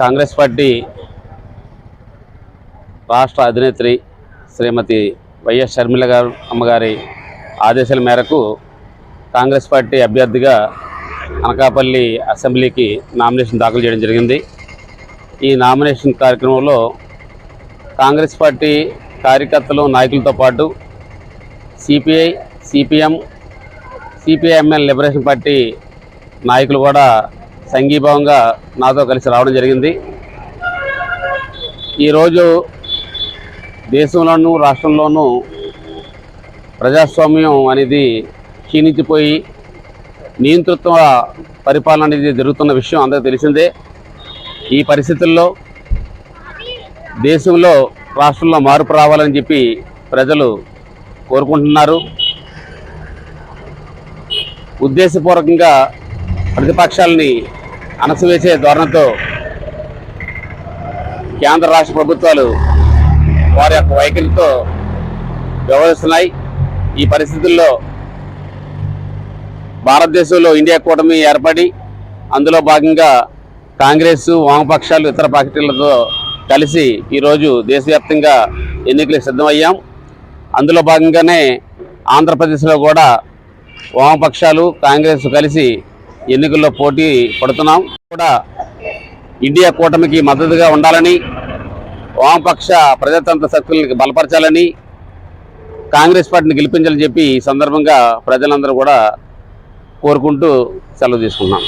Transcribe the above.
Congress party రాష్ట్ర అధినేత్రి శ్రీమతి YS Sharmila గారు అమ్మగారి ఆదేశాల మేరకు కాంగ్రెస్ పార్టీ అభ్యర్థిగా అనకాపల్లి అసెంబ్లీకి నామినేషన్ దాఖలు చేయడం జరిగింది. ఈ నామినేషన్ కార్యక్రమంలో కాంగ్రెస్ పార్టీ కార్యకర్తలు నాయకులతో పాటు CPI CPM CPIML liberation party నాయకులు కూడా సంఘీభావంగా నాతో కలిసి రావడం జరిగింది. ఈరోజు దేశంలోనూ రాష్ట్రంలోనూ ప్రజాస్వామ్యం అనేది క్షీణించిపోయి నియంతృత్వ పరిపాలన అనేది జరుగుతున్న విషయం అందరికీ తెలిసిందే. ఈ పరిస్థితుల్లో దేశంలో రాష్ట్రంలో మార్పు రావాలని చెప్పి ప్రజలు కోరుకుంటున్నారు. ఉద్దేశపూర్వకంగా ప్రతిపక్షాలని అణచివేసే ధోరణితో కేంద్ర రాష్ట్ర ప్రభుత్వాలు వారి యొక్క వైఖరితో వ్యవహరిస్తున్నాయి. ఈ పరిస్థితుల్లో భారతదేశంలో ఇండియా కూటమి ఏర్పడి అందులో భాగంగా కాంగ్రెస్ వామపక్షాలు ఇతర పార్టీలతో కలిసి ఈరోజు దేశవ్యాప్తంగా ఎన్నికలకు సిద్ధమయ్యాం. అందులో భాగంగానే ఆంధ్రప్రదేశ్లో కూడా వామపక్షాలు కాంగ్రెస్ కలిసి ఎన్నికల్లో పోటీ పడుతున్నాం. కూడా ఇండియా కూటమికి మద్దతుగా ఉండాలని వామపక్ష ప్రజాతంత్ర శక్తులకి బలపరచాలని కాంగ్రెస్ పార్టీని గెలిపించాలని చెప్పి ఈ సందర్భంగా ప్రజలందరూ కూడా కోరుకుంటూ సెలవు తీసుకున్నాం